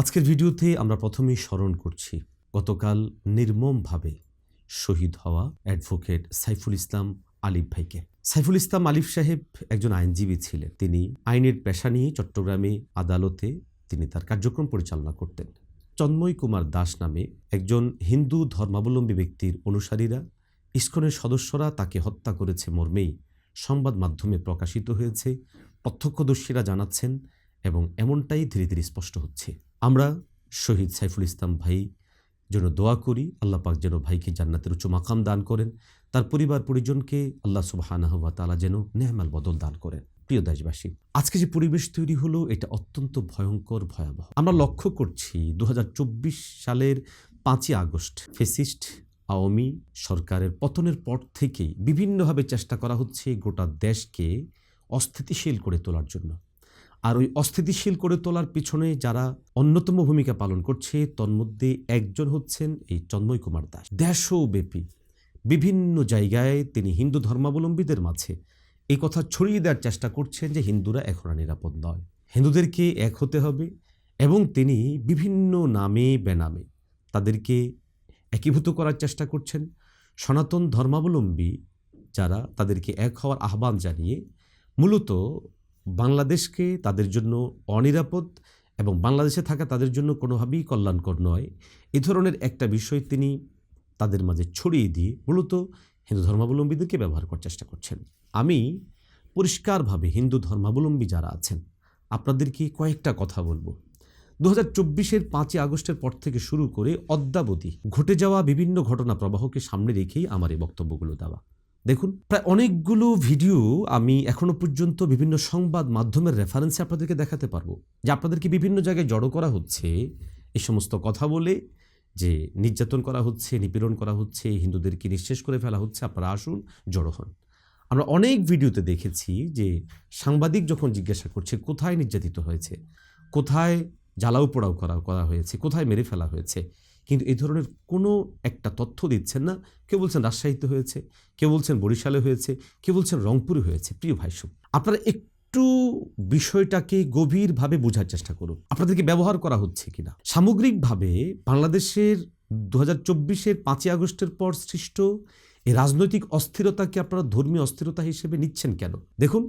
আজকের ভিডিওতে আমরা প্রথমেই স্মরণ করছি, গতকাল নির্মমভাবে শহীদ হওয়া অ্যাডভোকেট সাইফুল ইসলাম আলিফ ভাইকে। সাইফুল ইসলাম আলিফ সাহেব একজন আইনজীবী ছিলেন। তিনি আইনের পেশা নিয়ে চট্টগ্রামে আদালতে তিনি তার কার্যক্রম পরিচালনা করতেন। চন্ময় কুমার দাস নামে একজন হিন্দু ধর্মাবলম্বী ব্যক্তির অনুসারীরা ইস্কনের সদস্যরা তাকে হত্যা করেছে মর্মেই সংবাদ মাধ্যমে প্রকাশিত হয়েছে। প্রত্যক্ষদর্শীরা জানাচ্ছেন এবং এমনটাই ধীরে ধীরে স্পষ্ট হচ্ছে। আমরা শহীদ সাইফুল ইসলাম ভাই যেন দোয়া করি, আল্লাহ পাক যেন ভাইকে জান্নাতের উচ্চ মাকাম দান করেন, তার পরিবার পরিজনকে আল্লাহ সুবাহানাহ ওয়া তাআলা যেন নেহমাল বদল দান করেন। প্রিয় দেশবাসী, আজকে যে পরিবেশ তৈরি হলো, এটা অত্যন্ত ভয়ঙ্কর, ভয়াবহ। আমরা লক্ষ্য করছি দু হাজার চব্বিশ সালের পাঁচই আগস্ট ফেসিস্ট আওয়ামী সরকারের পতনের পর থেকেই বিভিন্নভাবে চেষ্টা করা হচ্ছে গোটা দেশকে অস্থিতিশীল করে তোলার জন্য। আর ওই অস্থিতিশীল করে তোলার পিছনে যারা অন্যতম ভূমিকা পালন করছে, তন্মধ্যে একজন হচ্ছেন এই চন্ময় কুমার দাস। দেশব্যাপী, বিভিন্ন জায়গায় তিনি হিন্দু ধর্মাবলম্বীদের মাঝে এই কথা ছড়িয়ে দেওয়ার চেষ্টা করছেন যে হিন্দুরা এখন আর নিরাপদ নয়। হিন্দুদেরকে এক হতে হবে এবং তিনি বিভিন্ন নামে বেনামে তাদেরকে একীভূত করার চেষ্টা করছেন। সনাতন ধর্মাবলম্বী যারা তাদেরকে এক হওয়ার আহ্বান জানিয়ে মূলত বাংলাদেশকে তাদের জন্য অনিরাপদ এবং বাংলাদেশে থাকা তাদের জন্য কোনোভাবেই কল্যাণকর নয়। এ ধরনের একটা বিষয় তিনি তাদের মাঝে ছড়িয়ে দিয়ে মূলত হিন্দু ধর্মাবলম্বীদেরকে ব্যবহার করার চেষ্টা করছেন। আমি পরিষ্কারভাবে হিন্দু ধর্মাবলম্বী যারা আছেন, আপনাদেরকে কয়েকটা কথা বলব। দু হাজার চব্বিশের পাঁচই আগস্টের পর থেকে শুরু করে অদ্যাবধি ঘটে যাওয়া বিভিন্ন ঘটনা প্রবাহকে সামনে রেখেই আমার এই বক্তব্যগুলো দেওয়া। দেখুন, প্রায় অনেকগুলো ভিডিও আমি এখনও পর্যন্ত বিভিন্ন সংবাদ মাধ্যমের রেফারেন্সে আপনাদেরকে দেখাতে পারব, যে আপনাদেরকে বিভিন্ন জায়গায় জড়ো করা হচ্ছে। এই সমস্ত কথা বলে যে নির্যাতন করা হচ্ছে, নিপীড়ন করা হচ্ছে, হিন্দুদেরকে নিঃশেষ করে ফেলা হচ্ছে, আপনারা আসুন, জড়ো হন। আমরা অনেক ভিডিওতে দেখেছি যে সাংবাদিক যখন জিজ্ঞাসা করছে, কোথায় নির্যাতিত হয়েছে? কোথায় জ্বালাও পোড়াও করা করা হয়েছে? কোথায় মেরে ফেলা হয়েছে? কিন্তু এই ধরনের কোনো একটা তথ্য দিচ্ছেন না। কেউ বলছেন রাজশাহীতে হয়েছে, কেউ বলছেন বরিশালে হয়েছে, কেউ বলছেন রংপুরে হয়েছে। প্রিয় ভাইসু আপনারা একটু বিষয়টাকে গভীরভাবে বোঝার চেষ্টা করুন। আপনাদেরকে ব্যবহার করা হচ্ছে কিনা? সামগ্রিকভাবে বাংলাদেশের দু হাজার চব্বিশের পাঁচই আগস্টের পর সৃষ্ট এই রাজনৈতিক অস্থিরতাকে আপনারা ধর্মীয় অস্থিরতা হিসেবে নিচ্ছেন কেন? দেখুন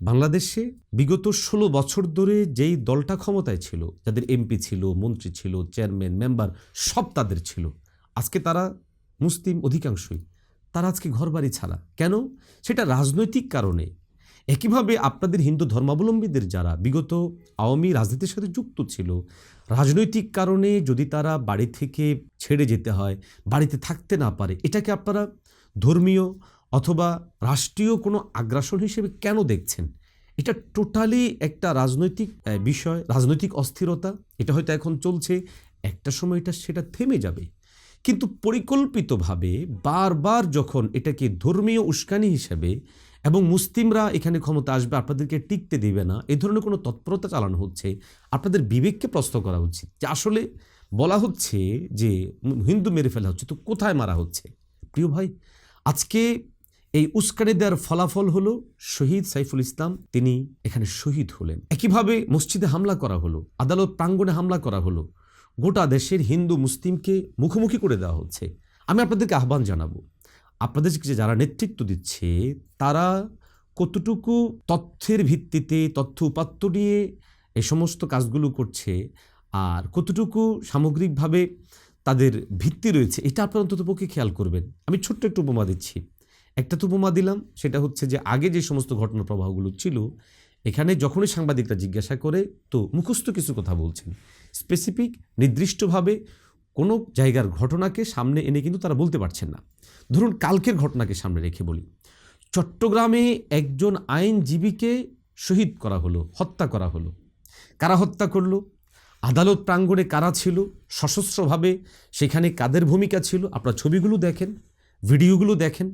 বাংলাদেশে বিগত ষোলো বছর ধরে যেই দলটা ক্ষমতায় ছিল, যাদের এমপি ছিল, মন্ত্রী ছিল, চেয়ারম্যান, মেম্বার, সব তাদের ছিল। আজকে তারা মুসলিম অধিকাংশই। তারা আজকে ঘরবাড়ি ছাড়া। কেন? সেটা রাজনৈতিক কারণে। একইভাবে আপনাদের হিন্দু ধর্মাবলম্বীদের যারা বিগত আওয়ামী রাজনীতির সাথে যুক্ত ছিল, রাজনৈতিক কারণে যদি তারা বাড়ি থেকে ছেড়ে যেতে হয়, বাড়িতে থাকতে না পারে, এটাকে আপনারা ধর্মীয় অথবা রাষ্ট্রীয় কোনো আগ্রাসন হিসেবে কেন দেখছেন? এটা টোটালি একটা রাজনৈতিক বিষয়, রাজনৈতিক অস্থিরতা। এটা হয়তো এখন চলছে, একটা সময় এটা, সেটা থেমে যাবে। কিন্তু পরিকল্পিতভাবে বারবার যখন এটাকে ধর্মীয় উস্কানি হিসেবে এবং মুসলিমরা এখানে ক্ষমতা আসবে, আপনাদেরকে টিকতে দেবে না, এ ধরনের কোনো তৎপরতা চালানো হচ্ছে, আপনাদের বিবেককে প্রশ্ন করা উচিত যে আসলে বলা হচ্ছে যে হিন্দু মেরে ফেলা হচ্ছে, তো কোথায় মারা হচ্ছে? প্রিয় ভাই, আজকে এই উস্কানি দেওয়ার ফলাফল হলো শহীদ সাইফুল ইসলাম। তিনি এখানে শহীদ হলেন। একইভাবে মসজিদে হামলা করা হলো, আদালত প্রাঙ্গণে হামলা করা হলো। গোটা দেশের হিন্দু মুসলিমকে মুখোমুখি করে দেওয়া হচ্ছে। আমি আপনাদেরকে আহ্বান জানাব আপনাদেরকে যারা নেতৃত্ব দিচ্ছে, তারা কতটুকু তথ্যের ভিত্তিতে, তথ্য উপাত্ত নিয়ে এই সমস্ত কাজগুলো করছে আর কতটুকু সামগ্রিকভাবে তাদের ভিত্তি রয়েছে, এটা আপনারা অন্তত পক্ষে খেয়াল করবেন। আমি ছোট্ট একটু উপমা দিচ্ছি। একটা তো উপমা দিলাম, সেটা হচ্ছে যে আগে যে সমস্ত ঘটনা প্রবাহগুলো ছিল, এখানে যখনই সাংবাদিকরা জিজ্ঞাসা করে, তো মুখস্থ কিছু কথা বলছেন। স্পেসিফিক, নির্দিষ্টভাবে কোনো জায়গার ঘটনাকে সামনে এনে কিন্তু তারা বলতে পারছেন না। ধরুন কালকের ঘটনাকে সামনে রেখে বলি। চট্টগ্রামে একজন আইনজীবীকে শহীদ করা হলো, হত্যা করা হলো। কারা হত্যা করল? আদালত প্রাঙ্গণে কারা ছিল? সশস্ত্রভাবে সেখানে কাদের ভূমিকা ছিল? আপনারা ছবিগুলো দেখেন, ভিডিওগুলো দেখেন।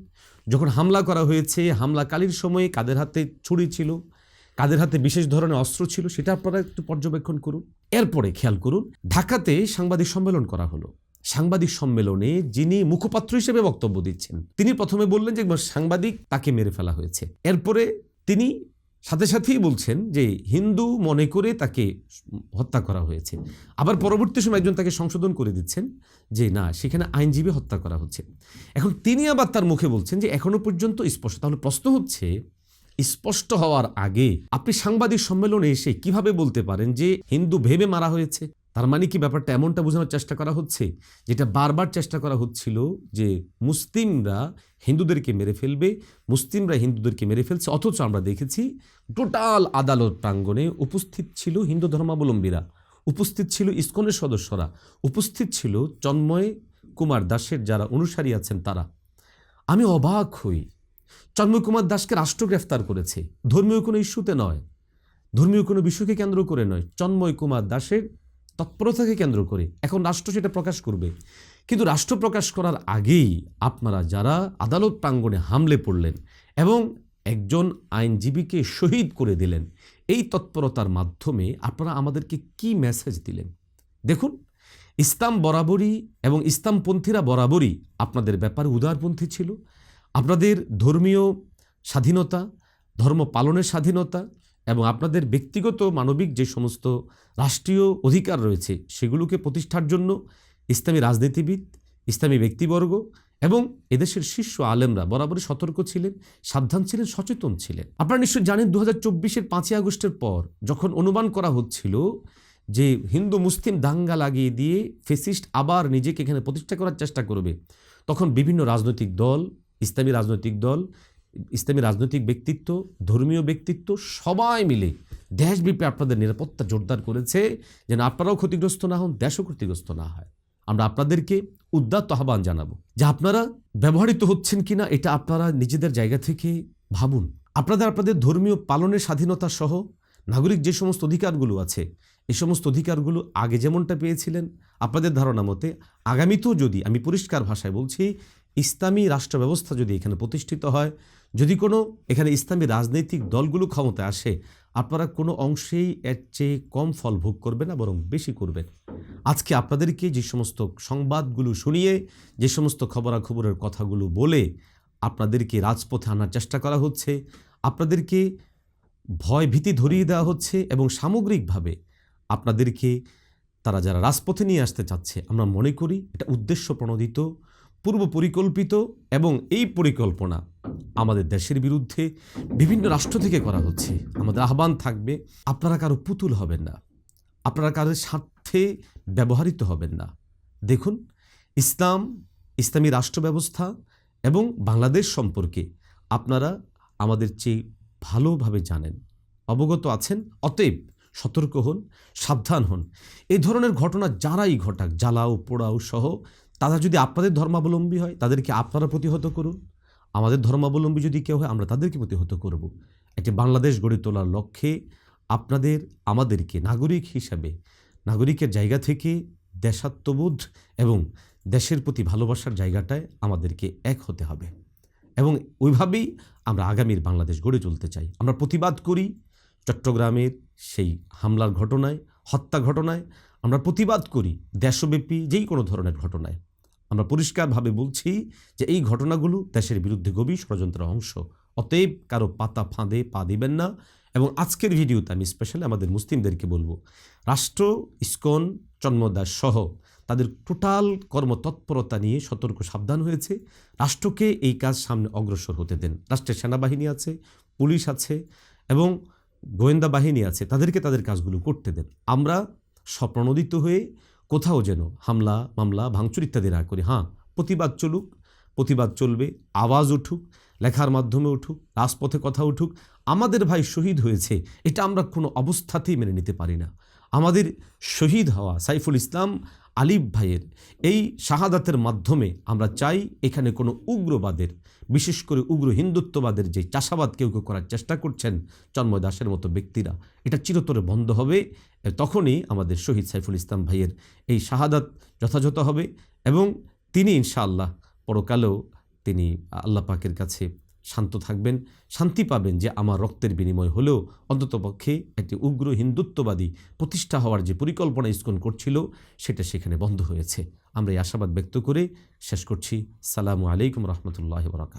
যখন হামলা করা হয়েছে হামলাকালীর সময়ে কাদের হাতে ছুরি ছিল, কাদের হাতে বিশেষ ধরনের অস্ত্র ছিল, সেটা আপনারা একটু পর্যবেক্ষণ করুন। এরপরে খেয়াল করুন, ঢাকাতে সাংবাদিক সম্মেলন করা হলো। সাংবাদিক সম্মেলনে যিনি মুখপাত্র হিসেবে বক্তব্য দিচ্ছেন, তিনি প্রথমে বললেন যে সাংবাদিক তাকে মেরে ফেলা হয়েছে। এরপরে তিনি সাথে সাথেই বলছেন যে হিন্দু মনে করে তাকে হত্যা করা হয়েছে। আবার পরবর্তী সময় একজন তাকে সংশোধন করে দিচ্ছেন যে না, সেখানে আইনজীবী হত্যা করা হচ্ছে। এখন তিনি আবার তার মুখে বলছেন যে এখনও পর্যন্ত স্পষ্ট। তাহলে প্রশ্ন হচ্ছে, স্পষ্ট হওয়ার আগে আপনি সাংবাদিক সম্মেলনে এসে কীভাবে বলতে পারেন যে হিন্দু ভেবে মারা হয়েছে? তার মানে কি ব্যাপারটা? এমনটা বোঝানোর চেষ্টা করা হচ্ছে, যেটা বারবার চেষ্টা করা হচ্ছিল যে মুসলিমরা হিন্দুদেরকে মেরে ফেলবে, মুসলিমরা হিন্দুদেরকে মেরে ফেলছে, অথচ আমরা দেখেছি টোটাল আদালত প্রাঙ্গণে উপস্থিত ছিল হিন্দু ধর্মাবলম্বীরা, উপস্থিত ছিল ইস্কনের সদস্যরা, উপস্থিত ছিল চন্ময় কুমার দাসের যারা অনুসারী আছেন তারা। আমি অবাক হই। চন্ময় কুমার দাসকে রাষ্ট্র গ্রেফতার করেছে। ধর্মীয় কোনো ইস্যুতে নয়। ধর্মীয় কোনো বিষয়কে কেন্দ্র করে নয়। চন্ময় কুমার দাসের তৎপরতাকে কেন্দ্র করে। এখন রাষ্ট্র সেটা প্রকাশ করবে। কিন্তু রাষ্ট্র প্রকাশ করার আগেই আপনারা যারা আদালত প্রাঙ্গণে হামলে পড়লেন এবং একজন আইনজীবীকে শহীদ করে দিলেন, এই তৎপরতার মাধ্যমে আপনারা আমাদেরকে কি মেসেজ দিলেন? দেখুন, ইসলাম বরাবরই এবং ইসলামপন্থীরা বরাবরই আপনাদের ব্যাপারে উদারপন্থী ছিল। আপনাদের ধর্মীয় স্বাধীনতা, ধর্ম পালনের স্বাধীনতা এবং আপনাদের ব্যক্তিগত মানবিক যে সমস্ত রাষ্ট্রীয় অধিকার রয়েছে, সেগুলোকে প্রতিষ্ঠার জন্য ইসলামী রাজনীতিবিদ, ইসলামী ব্যক্তিবর্গ এবং এদেশের শীর্ষ আলেমরা বরাবরই সতর্ক ছিলেন, সাবধান ছিলেন, সচেতন ছিলেন। আপনারা নিশ্চয়ই জানেন দু হাজার চব্বিশের পাঁচই আগস্টের পর যখন অনুমান করা হচ্ছিল যে হিন্দু মুসলিম দাঙ্গা লাগিয়ে দিয়ে ফেসিস্ট আবার নিজেকে এখানে প্রতিষ্ঠা করার চেষ্টা করবে, তখন বিভিন্ন রাজনৈতিক দল, ইসলামী রাজনৈতিক দল ইসলামী রাজনৈতিক ব্যক্তিত্ব, ধর্মীয় ব্যক্তিত্ব সবাই মিলে দেশব্যাপী আপনাদের নিরাপত্তা জোরদার করেছে যেন আপনারাও ক্ষতিগ্রস্ত না হন, দেশও ক্ষতিগ্রস্ত না হয়। আমরা আপনাদেরকে উদ্দাত্ত আহ্বান জানাব যে আপনারা ব্যবহৃত হচ্ছেন কিনা এটা আপনারা নিজেদের জায়গা থেকে ভাবুন। আপনাদের আপনাদের ধর্মীয় পালনের স্বাধীনতা সহ নাগরিক যে সমস্ত অধিকারগুলো আছে, এই সমস্ত অধিকারগুলো আগে যেমনটা পেয়েছিলেন, আপনাদের ধারণা মতে আগামীতেও যদি আমি পরিষ্কার ভাষায় বলছি ইসলামী রাষ্ট্র ব্যবস্থা যদি এখানে প্রতিষ্ঠিত হয়, যদি কোনো এখানে ইসলামী রাজনৈতিক দলগুলো ক্ষমতায় আসে, আপনারা কোনো অংশেই এর চেয়ে কম ফল ভোগ করবে না, বরং বেশি করবেন আজকে আপনাদেরকে যে সমস্ত সংবাদগুলো শুনিয়ে, যে সমস্ত খবরাখবরের কথাগুলো বলে আপনাদেরকে রাজপথে আনার চেষ্টা করা হচ্ছে, আপনাদেরকে ভয় ভীতি ধরিয়ে দেওয়া হচ্ছে এবং সামগ্রিকভাবে আপনাদেরকে তারা যারা রাজপথে নিয়ে আসতে চাচ্ছে, আমরা মনে করি এটা উদ্দেশ্য প্রণোদিত। পূর্ব পরিকল্পিত এবং এই পরিকল্পনা আমাদের দেশের বিরুদ্ধে বিভিন্ন রাষ্ট্র থেকে করা হচ্ছে। আমাদের আহ্বান থাকবে, আপনারা কারও পুতুল হবেন না। আপনারা কারোর স্বার্থে ব্যবহৃত হবেন না। দেখুন, ইসলাম, ইসলামী রাষ্ট্র ব্যবস্থা এবং বাংলাদেশ সম্পর্কে আপনারা আমাদের চেয়ে ভালোভাবে জানেন। অবগত আছেন, অতএব সতর্ক হন, সাবধান হন। এই ধরনের ঘটনা যারাই ঘটাক, জ্বালাও, পোড়াও সহ, তারা যদি আপনাদের ধর্মাবলম্বী হয়, তাদেরকে আপনারা প্রতিহত করুন। আমাদের ধর্মাবলম্বী যদি কেউ হয়, আমরা তাদেরকে প্রতিহত করব। একটি বাংলাদেশ গড়ে তোলার লক্ষ্যে আপনাদের, আমাদেরকে নাগরিক হিসাবে, নাগরিকের জায়গা থেকে দেশাত্মবোধ এবং দেশের প্রতি ভালোবাসার জায়গাটায় আমাদেরকে এক হতে হবে। এবং ওইভাবেই আমরা আগামীর বাংলাদেশ গড়ে তুলতে চাই। আমরা প্রতিবাদ করি চট্টগ্রামের সেই হামলার ঘটনায়, হত্যা ঘটনায় আমরা প্রতিবাদ করি দেশব্যাপী যেই কোনো ধরনের ঘটনায়। আমরা পরিষ্কারভাবে বলছি যে এই ঘটনাগুলো দেশের বিরুদ্ধে গভীর ষড়যন্ত্রের অংশ। অতএব কারও পাতা ফাঁদে পা দিবেন না এবং আজকের ভিডিওতে আমি স্পেশালি আমাদের মুসলিমদেরকে বলব, রাষ্ট্র, ইস্কন, চন্মদাস সহ তাদের টোটাল কর্মতৎপরতা নিয়ে সতর্ক, সাবধান হয়েছে। রাষ্ট্রকে এই কাজ সামনে অগ্রসর হতে দেন। রাষ্ট্রের সেনাবাহিনী আছে, পুলিশ আছে এবং গোয়েন্দা বাহিনী আছে, তাদেরকে তাদের কাজগুলো করতে দেন। আমরা স্বপ্রণোদিত হয়ে কোথাও যেন হামলা, মামলা, ভাঙচুর ইত্যাদি না করি। হ্যাঁ প্রতিবাদ চলুক, প্রতিবাদ চলবে, আওয়াজ উঠুক, লেখার মাধ্যমে উঠুক, রাজপথে কথা উঠুক। আমাদের ভাই শহীদ হয়েছে, এটা আমরা কোনো অবস্থাতেই মেনে নিতে পারি না। আমাদের শহীদ হওয়া সাইফুল ইসলাম আলিফ ভাইয়ের এই শাহাদাতের মাধ্যমে আমরা চাই এখানে কোনো উগ্রবাদের, বিশেষ করে উগ্র হিন্দুত্ববাদের যে চাষাবাদ কেউ কেউ করার চেষ্টা করছেন চন্ময় দাসের মতো ব্যক্তিরা, এটা চিরতরে বন্ধ হবে। তখনই আমাদের শহীদ সাইফুল ইসলাম ভাইয়ের এই শাহাদাত যথাযথ হবে এবং তিনি ইনশাআল্লাহ পরকালেও তিনি আল্লাহ পাকের কাছে শান্ত থাকবেন, শান্তি পাবেন যে আমার রক্তের বিনিময় হলেও অন্ততপক্ষে একটি উগ্র হিন্দুত্ববাদী প্রতিষ্ঠা হওয়ার যে পরিকল্পনা ইস্কন করছিল, সেটা সেখানে বন্ধ হয়েছে। আমরা এই আশাবাদ ব্যক্ত করে শেষ করছি। সালামু আলাইকুম রহমতুল্লাহ বরাকাত